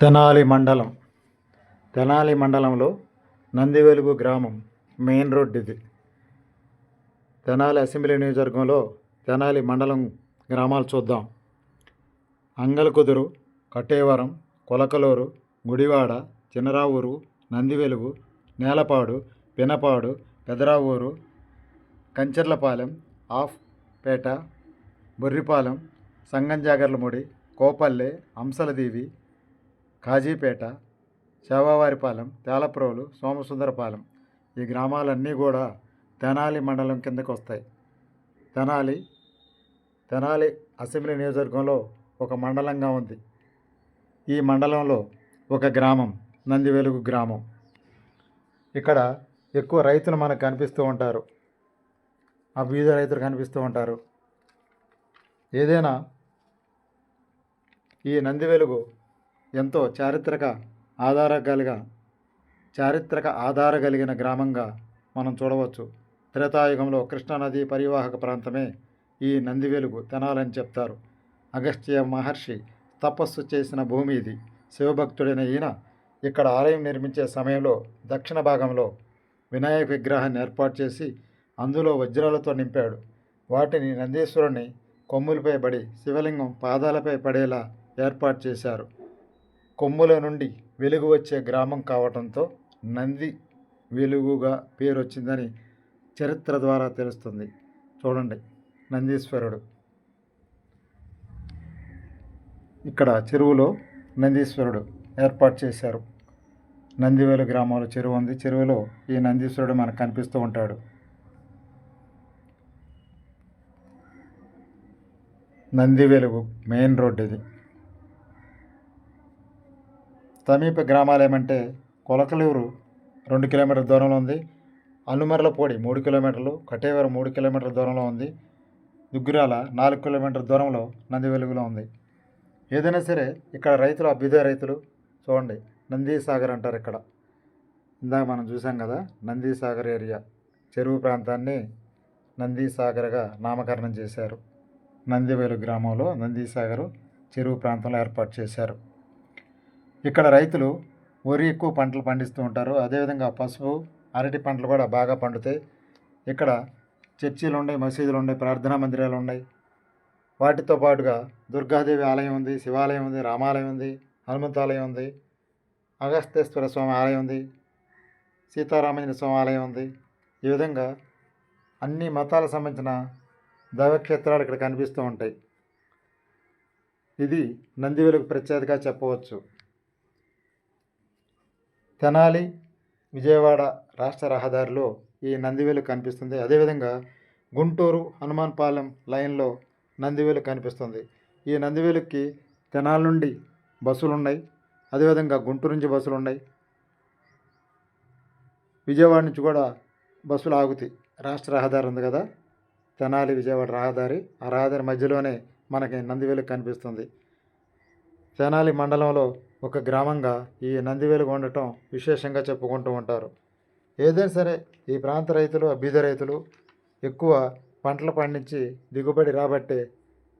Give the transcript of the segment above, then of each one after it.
తెనాలి మండలం. తెనాలి మండలంలో నందివెలుగు గ్రామం మెయిన్ రోడ్ ఇది. తెనాలి అసెంబ్లీ నియోజకవర్గంలో తెనాలి మండలం గ్రామాలు చూద్దాం. అంగలకుదురు కట్టేవరం కొలకలూరు గుడివాడ చిన్నరావూరు నందివెలుగు నేలపాడు పినపాడు పెదరావూరు కంచర్లపాలెం ఆఫ్పేట బొర్రిపాలెం సంగంజాగర్లముడి కోపల్లె హంసలదేవి కాజీపేట సేవావారిపాలెం తేలప్రోలు సోమసుందరపాలెం ఈ గ్రామాలన్నీ కూడా తెనాలి మండలం కిందకు వస్తాయి. తెనాలి తెనాలి అసెంబ్లీ నియోజకవర్గంలో ఒక మండలంగా ఉంది. ఈ మండలంలో ఒక గ్రామం నందివెలుగు గ్రామం. ఇక్కడ ఎక్కువ రైతులు మనకు కనిపిస్తూ ఉంటారు. ఆ బీద రైతులు కనిపిస్తూ ఉంటారు. ఏదైనా ఈ నందివెలుగు ఎంతో చారిత్రక ఆధార కలిగ చారిత్రక ఆధార కలిగిన గ్రామంగా మనం చూడవచ్చు. త్రేతాయుగంలో కృష్ణానది పరివాహక ప్రాంతమే ఈ నందివెలుగు తెనాలని చెప్తారు. అగస్త్య మహర్షి తపస్సు చేసిన భూమి ఇది శివభక్తుడైన ఈయన ఇక్కడ ఆలయం నిర్మించే సమయంలో దక్షిణ భాగంలో వినాయక విగ్రహాన్ని ఏర్పాటు చేసి అందులో వజ్రాలతో నింపాడు. వాటిని నందీశ్వరుని కొమ్ములపై పడి శివలింగం పాదాలపై పడేలా ఏర్పాటు చేశారు. కొమ్ముల నుండి వెలుగు వచ్చే గ్రామం కావటంతో నంది వెలుగుగా పేరు వచ్చిందని చరిత్ర ద్వారా తెలుస్తుంది. చూడండి నందీశ్వరుడు. ఇక్కడ చెరువులో నందీశ్వరుడు ఏర్పాటు చేశారు. నందివేలు గ్రామంలో చెరువు ఉంది. చెరువులో ఈ నందీశ్వరుడు మనకు కనిపిస్తూ ఉంటాడు. నంది వెలుగు మెయిన్ రోడ్ ఇది. సమీప గ్రామాలు ఏమంటే కొలకలూరు రెండు కిలోమీటర్ల దూరంలో ఉంది. అల్లుమర్లపూడి మూడు కిలోమీటర్లు కటేవరం మూడు కిలోమీటర్ల దూరంలో ఉంది. దుగ్గురాల నాలుగు కిలోమీటర్ల దూరంలో నంది వెలుగులో ఉంది. ఏదైనా సరే ఇక్కడ రైతులు అభ్యుదయ రైతులు చూడండి నంది సాగర్ అంటారు ఇక్కడ. ఇందాక మనం చూసాం కదా నంది సాగర్ ఏరియా. చెరువు ప్రాంతాన్ని నంది సాగర్గా నామకరణం చేశారు. నందివేలు గ్రామంలో నందీసాగర్ చెరువు ప్రాంతంలో ఏర్పాటు చేశారు. ఇక్కడ రైతులు వరి ఎక్కువ పంటలు పండిస్తూ ఉంటారు. అదేవిధంగా పసుపు అరటి పంటలు కూడా బాగా పండుతాయి. ఇక్కడ చర్చిలు ఉన్నాయి మసీదులు ఉన్నాయి ప్రార్థనా మందిరాలు ఉన్నాయి. వాటితో పాటుగా దుర్గాదేవి ఆలయం ఉంది శివాలయం ఉంది రామాలయం ఉంది హనుమంతాలయం ఉంది అగస్తేశ్వర స్వామి ఆలయం ఉంది సీతారామజన స్వామి ఆలయం ఉంది. ఈ విధంగా అన్ని మతాలకు సంబంధించిన దైవక్షేత్రాలు ఇక్కడ కనిపిస్తూ ఉంటాయి. ఇది నందివెలుగు ప్రత్యేకతగా చెప్పవచ్చు. తెనాలి విజయవాడ రాష్ట్ర రహదారిలో ఈ నందివేలు కనిపిస్తుంది. అదేవిధంగా గుంటూరు హనుమాన్పాలెం లైన్లో నందివేలు కనిపిస్తుంది. ఈ నందివేలుకి తెనాలి నుండి బస్సులు ఉన్నాయి అదేవిధంగా గుంటూరు నుంచి బస్సులు ఉన్నాయి విజయవాడ నుంచి కూడా బస్సులు ఆగుతాయి. రాష్ట్ర రహదారి ఉంది కదా? తెనాలి విజయవాడ రహదారి. ఆ రహదారి మధ్యలోనే మనకి నందివేలు కనిపిస్తుంది. తెనాలి మండలంలో ఒక గ్రామంగా ఈ నందివేలుగు ఉండటం విశేషంగా చెప్పుకుంటూ ఉంటారు. ఏదైనా సరే ఈ ప్రాంత రైతులు బీద రైతులు ఎక్కువ పంటలు పండించి దిగుబడి రాబట్టే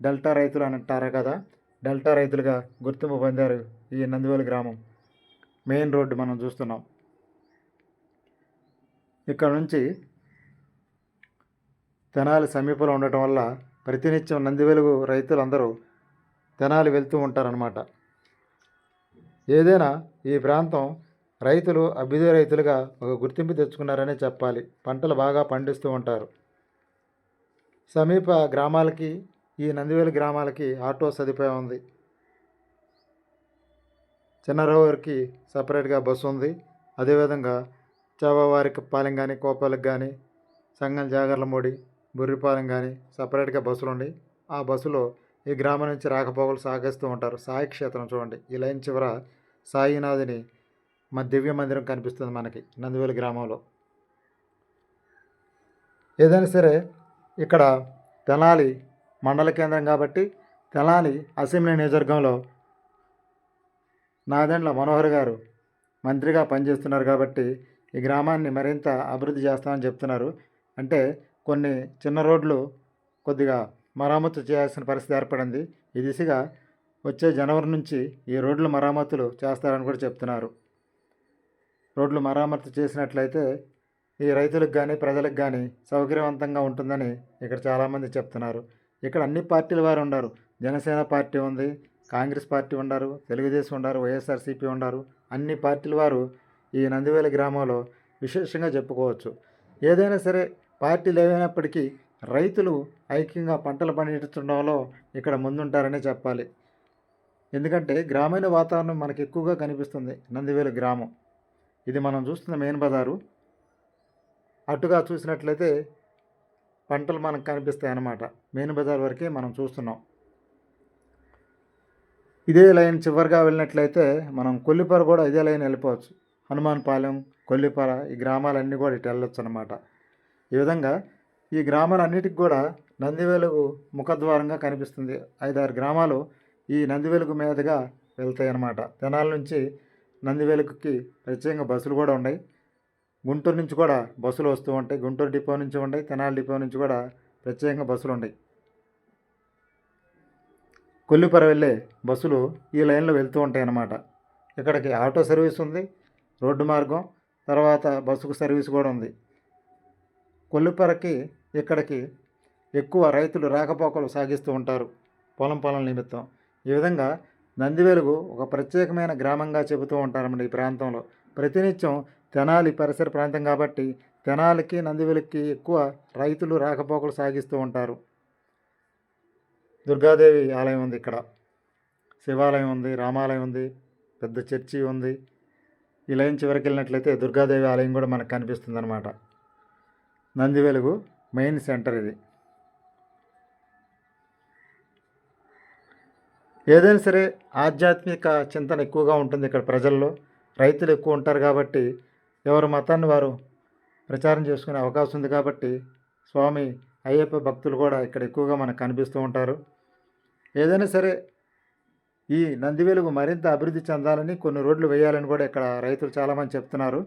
డెల్టా రైతులు అని అంటారు కదా? డెల్టా రైతులుగా గుర్తింపు పొందారు ఈ నందివేలు గ్రామం. మెయిన్ రోడ్డు మనం చూస్తున్నాం. ఇక్కడ నుంచి తెనాలి సమీపంలో ఉండటం వల్ల ప్రతినిత్యం నందివెలుగు రైతులందరూ తెనాలి వెళ్తూ ఉంటారనమాట ఏదైనా ఈ ప్రాంతం రైతులు అభ్యుదయ రైతులుగా ఒక గుర్తింపు తెచ్చుకున్నారనే చెప్పాలి. పంటలు బాగా పండిస్తూ ఉంటారు. సమీప గ్రామాలకి ఈ నందివేలు గ్రామాలకి ఆటో సదుపాయం ఉంది. చిన్నరావుకి సపరేట్గా బస్సు ఉంది. అదేవిధంగా చావవారికి పాలెం కానీ కోపాలకు కానీ సంగం జాగర్లమూడి బుర్రిపాలెం కానీ సపరేట్గా బస్సులు ఉండి ఆ బస్సులో ఈ గ్రామం నుంచి రాకపోకలు సాగిస్తూ ఉంటారు. సాయి క్షేత్రం చూడండి. ఈ లైన్ చివర సాయినాథుని మా దివ్య మందిరం కనిపిస్తుంది మనకి నందివేలు గ్రామంలో. ఏదైనా సరే ఇక్కడ తెనాలి మండల కేంద్రం కాబట్టి తెనాలి అసెంబ్లీ నియోజకవర్గంలో నాదెండ్ల మనోహర్ గారు మంత్రిగా పనిచేస్తున్నారు కాబట్టి ఈ గ్రామాన్ని మరింత అభివృద్ధి చేస్తామని చెప్తున్నారు. అంటే కొన్ని చిన్న రోడ్లు కొద్దిగా మరమ్మతు చేయాల్సిన పరిస్థితి ఏర్పడింది. ఈ దిశగా వచ్చే జనవరి నుంచి ఈ రోడ్ల మరామతులు చేస్తారని కూడా చెప్తున్నారు. రోడ్లు మరమ్మతు చేసినట్లయితే ఈ రైతులకు కానీ ప్రజలకు కానీ సౌకర్యవంతంగా ఉంటుందని ఇక్కడ చాలామంది చెప్తున్నారు. ఇక్కడ అన్ని పార్టీల వారు ఉన్నారు జనసేన పార్టీ ఉంది కాంగ్రెస్ పార్టీ ఉన్నారు తెలుగుదేశం ఉన్నారు వైఎస్ఆర్సీపీ ఉన్నారు అన్ని పార్టీల వారు ఈ నందివేల గ్రామంలో విశేషంగా చెప్పుకోవచ్చు. ఏదైనా సరే పార్టీలు ఏమైనప్పటికీ రైతులు ఐక్యంగా పంటలు పండించడంలో ఇక్కడ ముందుంటారనే చెప్పాలి. ఎందుకంటే గ్రామీణ వాతావరణం మనకు ఎక్కువగా కనిపిస్తుంది నందివేలు గ్రామం. ఇది మనం చూస్తున్న మెయిన్ బజారు. అటుగా చూసినట్లయితే పంటలు మనకు కనిపిస్తాయి అన్నమాట మెయిన్ బజార్ వరకే మనం చూస్తున్నాం. ఇదే లైన్ చివరిగా వెళ్ళినట్లయితే మనం కొల్లిపర కూడా ఇదే లైన్ వెళ్ళిపోవచ్చు. హనుమాన్పాలెం కొల్లిపర ఈ గ్రామాలన్నీ కూడా ఇటు వెళ్ళొచ్చు అనమాట ఈ విధంగా ఈ గ్రామాలన్నిటికి కూడా నందివెలుగు ముఖద్వారంగా కనిపిస్తుంది. ఐదారు గ్రామాలు ఈ నందివెలుగు మీదుగా వెళ్తాయి అన్నమాట తెనాల నుంచి నందివెలుగుకి ప్రత్యేకంగా బస్సులు కూడా ఉన్నాయి. గుంటూరు నుంచి కూడా బస్సులు వస్తూ ఉంటాయి. గుంటూరు డిపో నుంచి ఉంటాయి. తెనాలి డిపో నుంచి కూడా ప్రత్యేకంగా బస్సులు ఉన్నాయి. కొల్లిపర వెళ్ళే బస్సులు ఈ లైన్లో వెళ్తూ ఉంటాయి అన్నమాట ఇక్కడికి ఆటో సర్వీస్ ఉంది రోడ్డు మార్గం తర్వాత బస్సుకు సర్వీస్ కూడా ఉంది. కొల్లిపరకి ఇక్కడికి ఎక్కువ రైతులు రాకపోకలు సాగిస్తూ ఉంటారు పొలం పొలం నిమిత్తం. ఈ విధంగా నందివెలుగు ఒక ప్రత్యేకమైన గ్రామంగా చెబుతూ ఉంటారండి ఈ ప్రాంతంలో. ప్రతినిత్యం తెనాలి పరిసర ప్రాంతం కాబట్టి తెనాలికి నందివెలుగుకి ఎక్కువ రైతులు రాకపోకలు సాగిస్తూ ఉంటారు. దుర్గాదేవి ఆలయం ఉంది ఇక్కడ. శివాలయం ఉంది రామాలయం ఉంది పెద్ద చర్చి ఉంది. ఈ లైన్ చివరికి వెళ్ళినట్లయితే దుర్గాదేవి ఆలయం కూడా మనకు కనిపిస్తుంది అనమాట నందివెలుగు మెయిన్ సెంటర్ ఇది. ఏదైనా సరే ఆధ్యాత్మిక చింతన ఎక్కువగా ఉంటుంది ఇక్కడ ప్రజల్లో. రైతులు ఎక్కువ ఉంటారు కాబట్టి ఎవరి మతాన్ని వారు ప్రచారం చేసుకునే అవకాశం ఉంది కాబట్టి స్వామి అయ్యప్ప భక్తులు కూడా ఇక్కడ ఎక్కువగా మనకు కనిపిస్తూ ఉంటారు. ఏదైనా సరే ఈ నందివెలుగు మరింత అభివృద్ధి చెందాలని కొన్ని రోడ్లు వేయాలని కూడా ఇక్కడ రైతులు చాలామంది చెప్తున్నారు.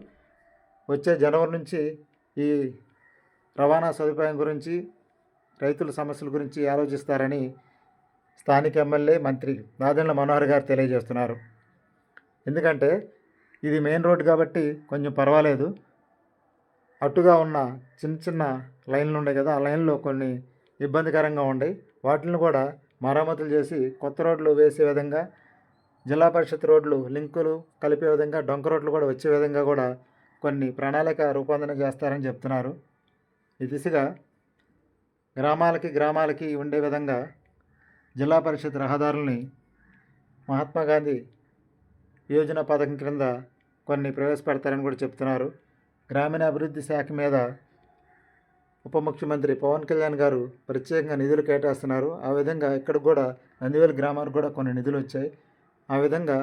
వచ్చే జనవరి నుంచి ఈ రవాణా సదుపాయం గురించి రైతుల సమస్యల గురించి ఆలోచిస్తారని స్థానిక ఎమ్మెల్యే మంత్రి నాదెండ్ల మనోహర్ గారు తెలియజేస్తున్నారు. ఎందుకంటే ఇది మెయిన్ రోడ్ కాబట్టి కొంచెం పర్వాలేదు. అటుగా ఉన్న చిన్న చిన్న లైన్లు ఉన్నాయి కదా ఆ లైన్లో కొన్ని ఇబ్బందికరంగా ఉన్నాయి. వాటిని కూడా మరమ్మతులు చేసి కొత్త రోడ్లు వేసే విధంగా జిల్లా పరిషత్ రోడ్లు లింకులు కలిపే విధంగా డొంక రోడ్లు కూడా వచ్చే విధంగా కూడా కొన్ని ప్రణాళిక రూపొందన చేస్తారని చెప్తున్నారు. ఈ దిశగా గ్రామాలకి గ్రామాలకి ఉండే విధంగా జిల్లా పరిషత్ రహదారుల్ని మహాత్మా గాంధీ యోజన పథకం క్రింద కొన్ని ప్రవేశపెడతారని కూడా చెప్తున్నారు. గ్రామీణ అభివృద్ధి శాఖ మీద ఉప ముఖ్యమంత్రి పవన్ కళ్యాణ్ గారు ప్రత్యేకంగా నిధులు కేటాయిస్తున్నారు. ఆ విధంగా ఇక్కడ కూడా నందివేలు గ్రామానికి కూడా కొన్ని నిధులు వచ్చాయి. ఆ విధంగా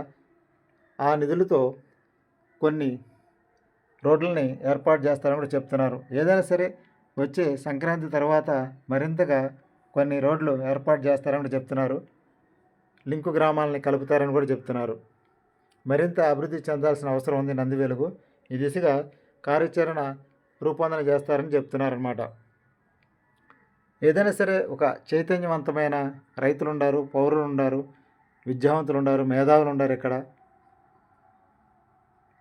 ఆ నిధులతో కొన్ని రోడ్లని ఏర్పాటు చేస్తారని కూడా చెప్తున్నారు. ఏదైనా సరే వచ్చే సంక్రాంతి తర్వాత మరింతగా కొన్ని రోడ్లు ఏర్పాటు చేస్తారని చెప్తున్నారు. లింకు గ్రామాలని కలుపుతారని కూడా చెప్తున్నారు. మరింత అభివృద్ధి చెందాల్సిన అవసరం ఉంది నందివేలుగు. ఈ దిశగా కార్యాచరణ రూపొందన చేస్తారని చెప్తున్నారన్నమాట. ఏదైనా సరే ఒక చైతన్యవంతమైన రైతులు ఉండారు పౌరులు ఉండారు విద్యావంతులు ఉండారు మేధావులు ఉండారు ఇక్కడ.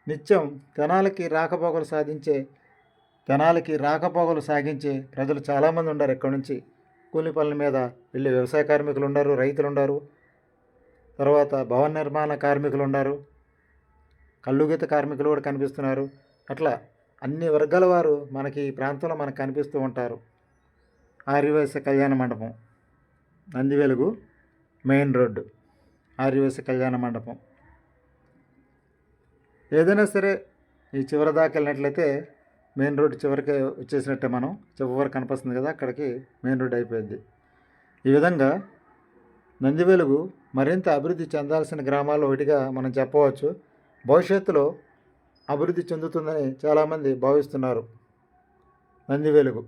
నిత్యం తెనాలకి రాకపోకలు సాధించే జనాలకి రాకపోకలు సాగించే ప్రజలు చాలామంది ఉన్నారు ఇక్కడ నుంచి? కూలి పనుల మీద వెళ్ళే వ్యవసాయ కార్మికులు ఉన్నారు రైతులు ఉన్నారు. తర్వాత భవన నిర్మాణ కార్మికులు ఉన్నారు. కళ్ళుగీత కార్మికులు కూడా కనిపిస్తున్నారు. అట్లా అన్ని వర్గాల వారు మనకి ఈ ప్రాంతంలో మనకు కనిపిస్తూ ఉంటారు. ఆర్యవైశ్య కళ్యాణ మండపం నందివెలుగు మెయిన్ రోడ్డు ఆర్యవైశ్య కళ్యాణ మండపం. ఏదైనా సరే ఈ చివరి దాకా వెళ్ళినట్లయితే మెయిన్ రోడ్డు చివరికి వచ్చేసినట్టే మనం. చివరి కనిపిస్తుంది కదా అక్కడికి మెయిన్ రోడ్ అయిపోయింది. ఈ విధంగా నందివెలుగు మరింత అభివృద్ధి చెందాల్సిన గ్రామాల్లో ఒకటిగా మనం చెప్పవచ్చు. భవిష్యత్తులో అభివృద్ధి చెందుతుందని చాలామంది భావిస్తున్నారు. నందివెలుగు